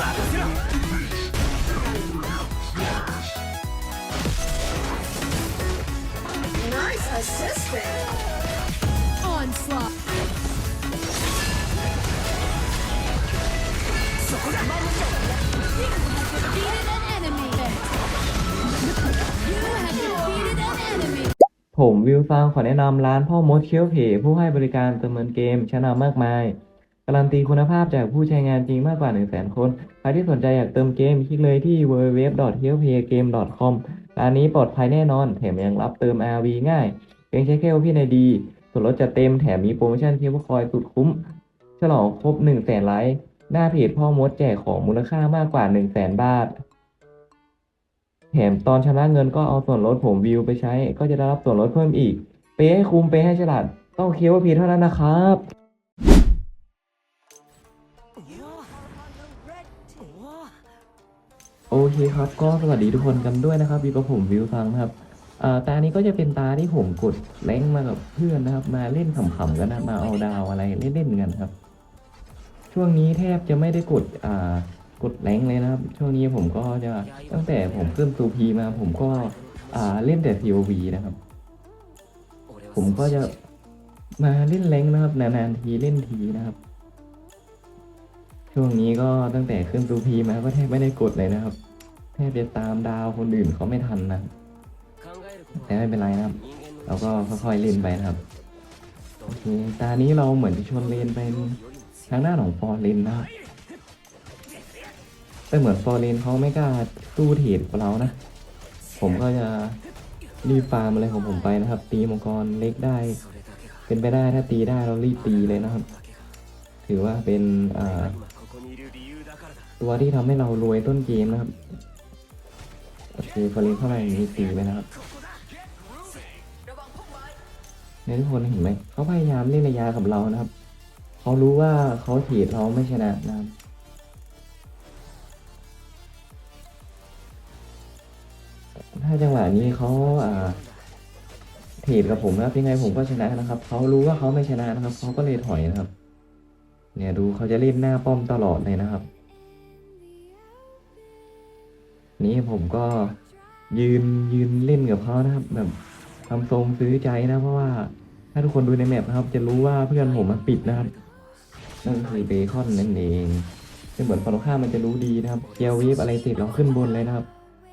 任せろ ผมวิวฟังขอแนะนำร้านพ่อมดเคี้ยวเพผู้ให้บริการเติมเงินเกมชนะมากมาย การันตีคุณภาพจากผู้ใช้งานจริงมากกว่า 1 0 0 0 0 0 คน ใครที่สนใจอยากเติมเกม คลิกเลยที่ w w w k e l p a y g a m e c o m ร้านนี้ปลอดภัยแน่นอน แถมยังรับเติม RV ง่าย เพียงใช้แค่พี่ในดี ส่วนลดจะเต็มแถมมีโปรโมชั่นเคียวคอยสุดคุ้ม ฉลองครบ 1 0 0 0 0แสนไลค์หน้าเพจพ่อมดแจกของมูลค่ามากกว่า 1 0 0 0 0แสนบาท แถมตอนชำระเงินก็เอาส่วนลดผมวิวไปใช้ ก็จะได้รับส่วนลดเพิ่มอีก เปให้คุ้มเปให้ฉลาด ต้องเคียวพีเท่านั้นนะครับโอเคครับ ก็สวัสดีทุกคนกันด้วยนะครับอยู่กับผมวิวฟังนะครับ ตานี้ก็จะเป็นตาที่ผมกดแรงมากับเพื่อนนะครับ มาเล่นขำๆกันนะมาเอาดาวอะไรเล่นๆกันครับ ช่วงนี้แทบจะไม่ได้กดอ่ากดแรงเลยนะครับ ช่วงนี้ผมก็จะตั้งแต่ผมขึ้นซูพีมา ผมก็อ่าเล่นแต่ POV นะครับ ผมก็จะมาเล่นแรงนะครับนานๆทีเล่นทีนะครับ ช่วงนี้ก็ตั้งแต่ขึ้นซูพีมาก็แทบไม่ได้กดเลยนะครับ แทบจะตามดาวคนอื่นเขาไม่ทันนะ แต่ไม่เป็นไรนะครับ เราก็ค่อยๆเล่นไปนะครับโอเคตานี้เราเหมือนจะชวนเลนไปทางหน้าของฟอร์เลนนะแต่เหมือนฟอร์เลนเขาไม่กล้าตู้เทดกับเรานะ ผมก็จะรีบฟาร์มอะไรของผมไปนะครับ ตีมังกรเล็กได้ เป็นไปได้ถ้าตีได้เรารีบตีเลยนะครับ ถือว่าเป็นตัวที่ทำให้เรารวยต้นเกมนะครับโอเคฟอร์เลนเข้ามาอย่างนี้ตีไปนะครับ เนี่ยทุกคนเห็นไหมเขาพยายามเล่นระยะกับเรานะครับ เขารู้ว่าเขาเทรดเราไม่ชนะนะครับถ้าจังหวะนี้เขาอ่าเทรดกับผมนะครับยังไงผมก็ชนะนะครับเขารู้ว่าเขาไม่ชนะนะครับเขาก็เลยถอยนะครับ เนี่ยดูเขาจะเล่นหน้าป้อมตลอดเลยนะครับ นี่ผมก็ยืนยืนเล่นกับเขานะครับแบบ ทำทรงซื้อใจนะ เพราะว่า ถ้าทุกคนดูในแมปนะครับ จะรู้ว่าเพื่อนผมมันปิดนะครับ นั่นคือเบคอนนั่นเองจะเหมือนฝั่งรงข้ามมันจะรู้ดีนะครับเกีวีฟอะไรเสร็จเราขึ้นบนเลยนะครับ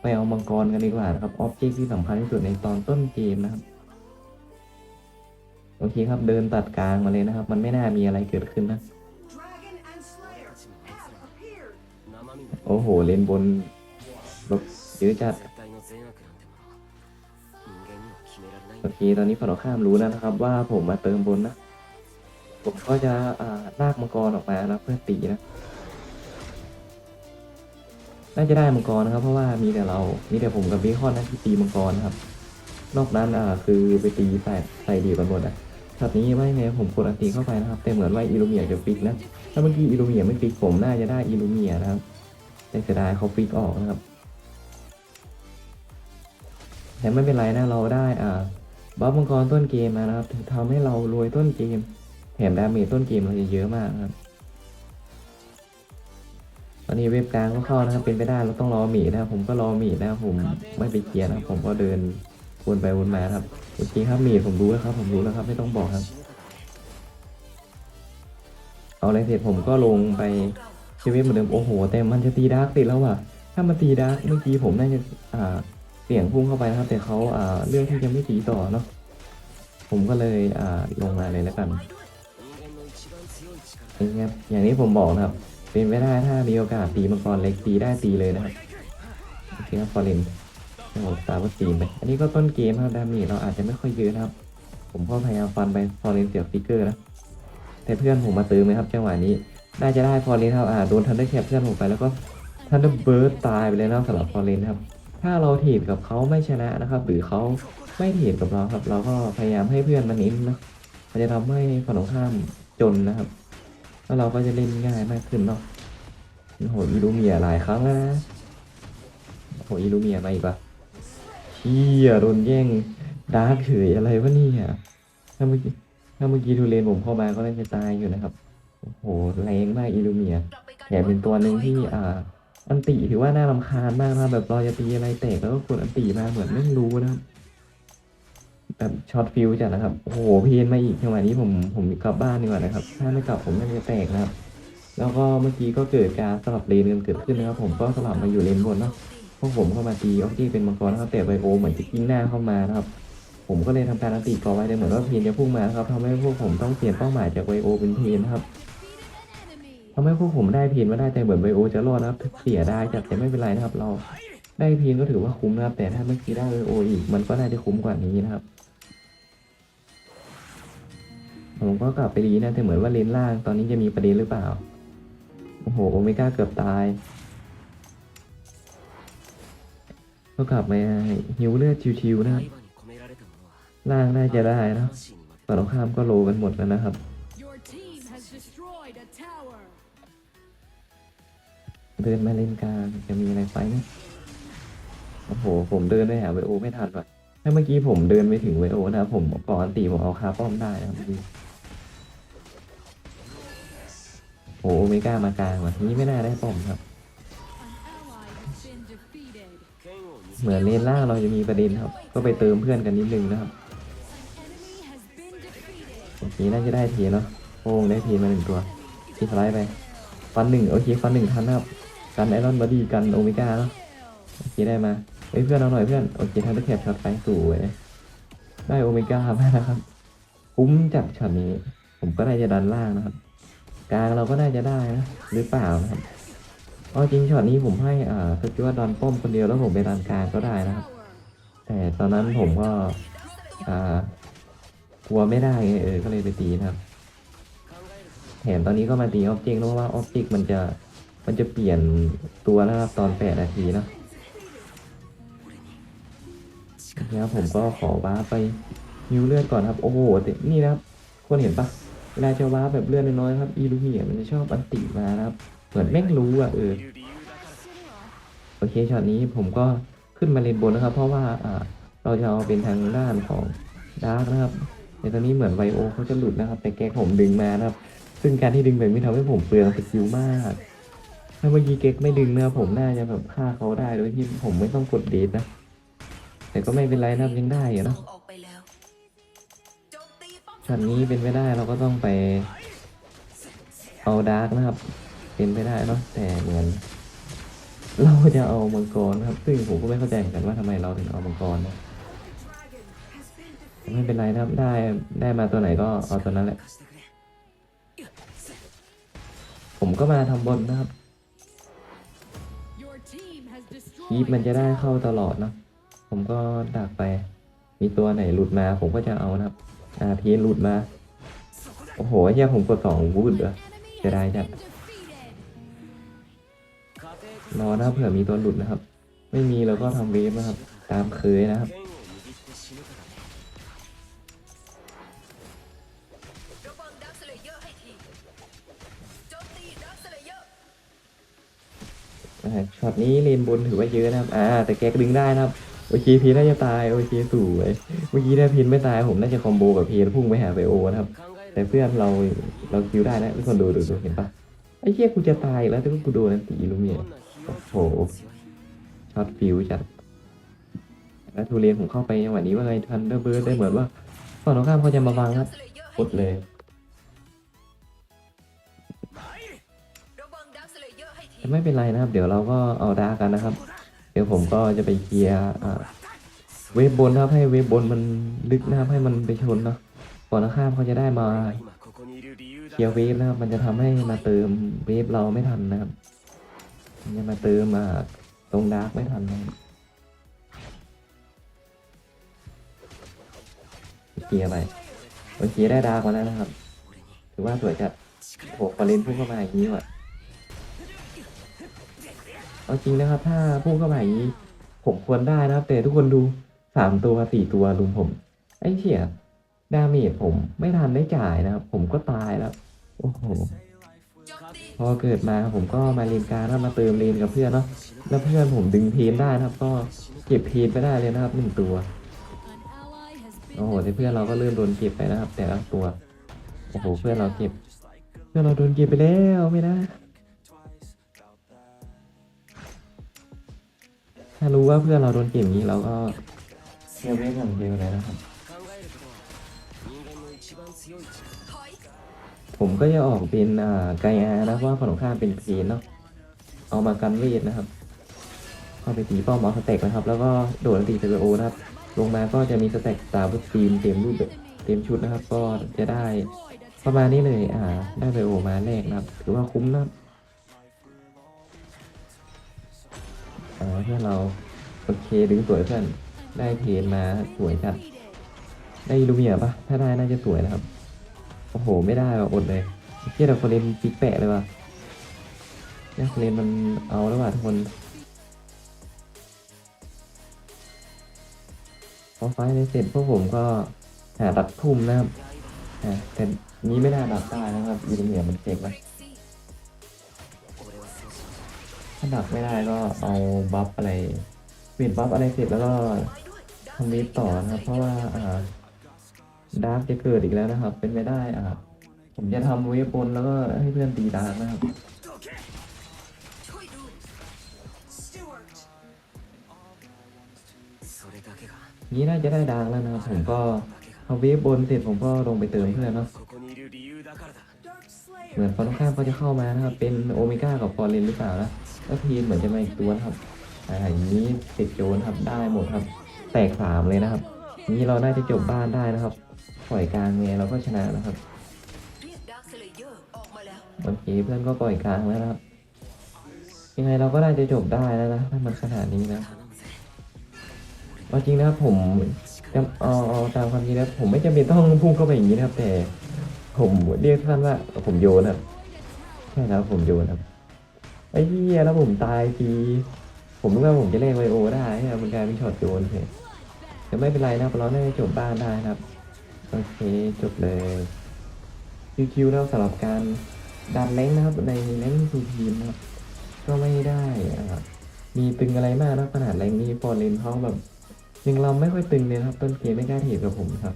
ไปเอามังกรกันดีกว่าครับออบเจกต์ที่สำคัญที่สุดในตอนต้นเกมนะครับโอเคครับเดินตัดกลางมาเลยนะครับ มันไม่น่ามีอะไรเกิดขึ้นนะโอ้โหเลนบนแบบเยอะจัด โอเค ตอนนี้ฝั่งตรงข้ามรู้แล้วนะครับ ว่าผมมาเติมบนนะ ผมก็จะอ่าลากมังกรออกมานะเพื่อตีนะ น่าจะได้มังกรนะครับ เพราะว่ามีแต่เรา มีแต่ผมกับวิคอนนะที่ตีมังกรนะครับ นอกนั้นอ่าคือไปตีใส่ใส่ดีกันหมดอะช็อตนี้ไม่แม้ผมกดอันตีเข้าไปนะครับ แต่เหมือนว่าอิลูเมียจะฟิกนะ ถ้าเมื่อกี้อิลูเมียไม่ฟิกผมน่าจะได้อิลูเมียนะครับ แต่เสียดายเขาฟิกออกนะครับ แต่ไม่เป็นไรนะเราได้อ่า บัฟมังกรต้นเกมมานะครับถึงทำให้เรารวยต้นเกม แถมดาเมจต้นเกมเราจะเยอะมากครับตอนนี้เว็บกลางก็เข้านะครับเป็นไปได้เราต้องรอหมีนะครับผมก็รอหมีนะครับผมไม่ไปเคลียร์นะผมก็เดินวนไปวนมาครับโอเคครับหมีผมรู้แล้วครับ ผมรู้แล้วครับไม่ต้องบอกครับ เอาอะไรเสร็จผมก็ลงไปที่เว็บเหมือนเดิมโอ้โห แต่มันจะตีดาร์กติดแล้วว่ะถ้ามันตีดาร์กเมื่อกี้ผมน่าจะอ่า เสียงพุ่งเข้าไปนะครับ แต่เขาเรื่องที่จะไม่ตีต่อเนาะผมก็เลยลงมาเลยแล้วกันนี่ครับอย่างนี้ผมบอกนะครับ เป็นไม่ได้ถ้ามีโอกาสตีมังกรเล็กตีได้ตีเลยนะครับโอเคครับฟอร์เรนโอ้โหตาว่าตีไปอันนี้ก็ต้นเกมครับดามีเราอาจจะไม่ค่อยเยอะนะครับ ผมก็พยายามฟันไปฟอร์เรนเสียบฟิกเกอร์นะแต่เพื่อนผมมาตื้อไหมครับจังหวะนี้น่าจะได้ฟอร์เรนครับอ่าโดนทันได้แคปเพื่อนผมไปแล้วก็ท่านเดอเบิร์ดตายไปเลยนะสำหรับฟอร์เรนครับ ถ้าเราเทรดกับเขาไม่ชนะนะครับ หรือเขาไม่เทรดกับเราครับ เราก็พยายามให้เพื่อนมาเน้นนะมันจะทำให้ฝั่งตรงข้ามจนนะครับ แล้วเราก็จะเล่นง่ายมากขึ้นเนาะโอ้โหอีลูเมียหลายครั้งแล้วนะโอ้โหอีลูเมียมาอีกปะเชี่ยโดนแย่งดาร์กเฉยอะไรวะเนี่ยถ้าเมื่อกี้ถ้าเมื่อกี้ทูเลนผมเข้ามาก็น่าจะตายอยู่นะครับ โอ้โหแรงมากอีลูเมียแถมเป็นตัวหนึ่งที่อ่า อันติถือว่าน่ารำคาญมากนะแบบราจะตีอะไรแตกแล้วก็กดอันติมาเหมือนไม่รู้นะครับแบบช็อตฟิวจัดนะครับ โอ้โหพีนมาอีกจังหวะนี้ผมผมกลับบ้านดีกว่านะครับ ถ้าไม่กลับผมน่าจะแตกนะครับ แล้วก็เมื่อกี้ก็เกิดการสลับเลนกันเกิดขึ้นนะครับผมก็สลับมาอยู่เลนบนเนาะพวกผมเข้ามาตีออกจี้เป็นมังกรนะครับแต่ไบโอเหมือนจะกิ้งหน้าเข้ามานะครับ ผมก็เลยทำการอันติก่อไว้แต่เหมือนว่าเพนจะพุ่งมาครับทำให้พวกผมต้องเปลี่ยนเป้าหมายจากไบโอเป็นเพนนะครับ ทำให้พวกผมได้พีนมาได้แต่เหมือนไบโอจะรอดนะครับเสียได้จัดแต่ไม่เป็นไรนะครับ เราได้พีนก็ถือว่าคุ้มนะครับ แต่ถ้าไม่อกี้ได้ไบโออีก มันก็น่าจะคุ้มกว่านี้นะครับ ผมก็กลับไปดีนะแต่เหมือนว่าเลนล่างตอนนี้จะมีประเด็นหรือเปล่าโอ้โหโอเมก้าเกือบตายก็กลับมาหิวเลือดชิวๆนะล่างน่าจะได้นะฝั่งราข้ามก็โลกันหมดแล้วนะครับ เดินมาเล่นกลางจะมีอะไรไฟนะโอ้โห ผมเดินไปหาไวโอไม่ทันว่ะถ้าเมื่อกี้ผมเดินไปถึงไวโอนะ ผมก่อนตีผมเอาคาป้อมได้นะเมื่อกี้โอ้โอเมก้ามากลางว่ะนี้ไม่น่าได้ป้อมครับ เหมือนเลนล่างเราจะมีประเด็นครับ ก็ไปเติมเพื่อนกันนิดนึงนะครับเมื่อกี้น่าจะได้ทีเนาะโอ้ได้ทีมาหนึ่งตัวทีสไลด์ไปฟันหนึ่งโอเคฟันหนึ่งทันนะครับ กันไอรอนบอดี้กันโอเมก้าเนาะโอเคได้มาเฮ้ยเพื่อนเอาหน่อยเพื่อนโอเคทางตะแคบช็อตไฟสวยได้โอเมก้ามาแล้วครับคุ้มจัดช็อตนี้ ผมก็น่าจะดันล่างนะครับ กลางเราก็น่าจะได้นะหรือเปล่านะครับเอาจริงช็อตนี้ผมให้อ่าสกิว่าดันป้อมคนเดียวแล้วผมไปดันกลางก็ได้นะครับ แต่ตอนนั้นผมก็อ่ากลัวไม่ได้ไงเออก็เลยไปตีนะครับแถมตอนนี้ก็มาตีออบเจกต์เพราะว่าออบเจกต์มันจะ มันจะเปลี่ยนตัวนะครับตอน 8 นาทีนะนะครับผมก็ขอว้าไปยิวเลือดก่อนครับ โอ้โหแต่นี่นะครับคนเห็นปะเวลาจะว้าแบบเลือดน้อยๆครับ อีลูเมียมันจะชอบอันติมานะครับ เหมือนแม่งรู้อะเออ โอเคช็อตนี้ผมก็ขึ้นมาเลนบนนะครับ เพราะว่าอ่าเราจะเอาเป็นทางด้านของดาร์กนะครับในตอนนี้เหมือนไวโอเขาจะหลุดนะครับ แต่แกผมดึงมานะครับ ซึ่งการที่ดึงแบบนี้ทำให้ผมเปลืองสกิลมาก ถ้าเมื่อกี้เก็กไม่ดึงเนื้อผมน่าจะแบบฆ่าเขาได้โดยที่ผมไม่ต้องกดดีดนะ แต่ก็ไม่เป็นไรนะยังได้อยู่นะชัอนี้เป็นไปได้เราก็ต้องไป เอาดาร์กนะครับ เป็นไปได้นะแต่เหมือนเราจะเอามังกรครับ ซึ่งผมก็ไม่เข้าใจเหมือนกันว่าทำไมเราถึงเอามังกรนะไม่เป็นไรครับได้ได้มาตัวไหนก็เอาตัวนั้นแหละ ผมก็มาทำบนนะครับ คีปมันจะได้เข้าตลอดเนาะผมก็ดักไป มีตัวไหนหลุดมา ผมก็จะเอานะครับอ่าพีหลุดมา โอ้โหเฮียผมกดสองวูดเลยจะได้จัดรอนะเผื่อมีตัวหลุดนะครับ ไม่มีเราก็ทำเวฟนะครับ ตามเคยนะครับ ช็อตนี้เลนบนถือว่าเยอะนะครับ อ่า แต่แกดึงได้นะครับเมื่อกี้พีน่าจะตาย โอเคสวยเมื่อกี้ถ้าพีนไม่ตายผมน่าจะคอมโบกับพีนพุ่งไปหาไปโอนะครับ แต่เพื่อนเราเราคิวได้นะทุกคนดูดูดูเห็นปะไอ้เหี้ยกูจะตายแล้วแต่กูโดนตีลูเมียโอ้โหช็อตฟิวจัดแล้วทูเรียนผมเข้าไปจังหวะนี้ว่าไงทันเดอร์เบิร์ดได้เหมือนว่าฝั่งตรงข้ามเขาจะมาบังครับกดเลย ไม่เป็นไรนะครับ เดี๋ยวเราก็เอาดากันนะครับ เดี๋ยวผมก็จะไปเคลียร์เวฟบนนะครับให้เวฟบนมันลึกนะครับให้มันไปชนเนาะก่อนข้ามเขาจะได้มาเคลียร์เวฟนะครับมันจะทำให้มาเติมเวฟเราไม่ทันนะครับมันจะมาเติมมาตรงดาร์กไม่ทันนะคเคลียร์ไปเคลียร์ได้ดาร์กมาแล้วนะครับ ถือว่าสวยจัดโผล่คอเลนพุ่งเข้ามาอย่างนี้ว่ะ เอาจริงนะครับ ถ้าพุ่งเข้ามาอย่างนี้ผมควรได้นะครับ แต่ทุกคนดูสามตัวสี่ตัวลุมผม ไอ้เชี่ยดาเมจผมไม่ทันได้จ่ายนะครับ ผมก็ตายแล้ว โอ้โห พอเกิดมาผมก็มาเลนการแล้วมาเติมเลนกับเพื่อนเนาะแล้วเพื่อนผมดึงเพนได้นะครับ ก็เก็บเพนไปได้เลยนะครับหนึ่งตัวโอ้โหแต่เพื่อนเราก็เริ่มโดนเก็บไปนะครับ แต่ละตัวโอ้โหเพื่อนเราเก็บ เพื่อนเราโดนเก็บไปแล้วไม่นะารู้ว่าเพื่อนเราโดนเกมนี้เราก็เซเว่นอย่างเดียวเลยนะครับ ผมก็จะออกเป็นไกอานะเพราะว่าฝั่งงข้าเป็นพีนเนาะเอามากันเวทนะครับเข้าไปตีป้อมมอสเต็กนะครับ แล้วก็โดดตีเซเโอนะครับ ลงมาก็จะมีสเต็กสาวทีมเต็มรูปเต็มชุดนะครับ ก็จะได้ประมาณนี้เลยอ่าได้เซโอมาแรกนะครับถือว่าคุ้มนะครับ อ่าเพื่อนเราโอเคดึงสวยเพื่อนได้เพนมาสวยจัด ได้ลูเมียปะถ้าได้น่าจะสวยนะครับ โอ้โห ไม่ได้ว่ะอดเลยเทียเราคนเล่นปิกแปะเลยว่ะเนี่ยคนเล่นมันเอาแล้วว่ะทุกคนพอไฟเลยเสร็จพวกผมก็หาดักทุ่มนะครับแต่นี้ไม่ได้ดักได้นะครับอีลูเมียมันเจ็บเบร หนักไม่ได้ก็เอาบัฟอะไรปีดบัฟอะไรเสร็จแล้วก็ทำวีฟต่อนะครับ เพราะว่าอ่าดาร์กจะเกิดอีกแล้วนะครับ เป็นไม่ได้อ่าผมจะทำเวฟบนแล้วก็ให้เพื่อนตีดาร์กนะครับนี้น่าจะได้ดาร์กแล้วนะครับผมก็ เอาเวฟบนเสร็จผมก็ลงไปเติมเพื่อนเนาะเหมือนฟอนข้างเขาจะเข้ามานะครับ เป็นโอเมก้ากับฟอร์เรนหรือเปล่านะก็ทีนเหมือนจะมาอีกตัวนะครับอ่าอย่างนี้ติดโจนครับได้หมดครับ แตกสามเลยนะครับ นี้เราได้จะจบบ้านได้นะครับปล่อยกลางเนี่ยเราก็ชนะนะครับบางทีเพื่อนก็ปล่อยกลางแล้วครับ ยังไงเราก็ได้จะจบได้แล้วนะถ้ามันขนาดนี้นะเอาจริงนะผม จำเอาเอาตามความจริงนะผมไม่จำเป็นต้องพุ่งเข้าไปอย่างนี้นะครับ แต่ผมเรียกท่านว่าผมโยนครับใช่แล้วผมโยนครับไอ้เหี้ยแล้วผมตายทีผมนึกว่าผมจะเล่นไวโอได้เนี่ยมันกลายเป็นช็อตโยนเฉยแต่ไม่เป็นไรนะครับเราได้จบบ้านได้นะครับโอเคจบเลยคิวๆแล้วสำหรับการดันแรงนะครับ ในแรงค์ทูทีมนะครับก็ไม่ได้อ่ามีตึงอะไรมากนะขนาดแรงนี้ฟอร์เรนเขาแบบ จริงเราไม่ค่อยตึงเลยครับต้นเกมไม่กล้าเทียบกับผมครับ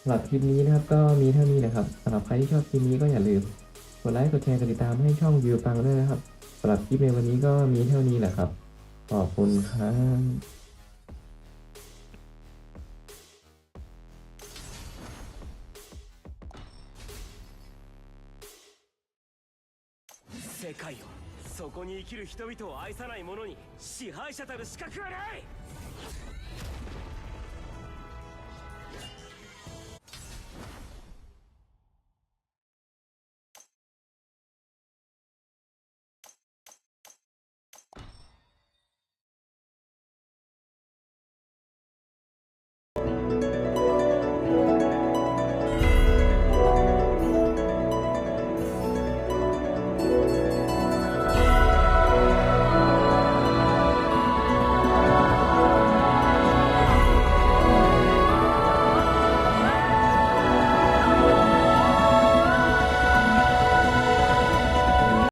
สำหรับคลิปนี้นะครับก็มีเท่านี้นะครับสำหรับใครที่ชอบคลิปนี้ก็อย่าลืมกดไลค์กดแชร์กดติดตามให้ช่องวิวปังด้วยนะครับสำหรับคลิปในวันนี้ก็มีเท่านี้แหละครับ ขอบคุณครับ世界をそこに生きる人々を愛さない者に支配者たる資格はない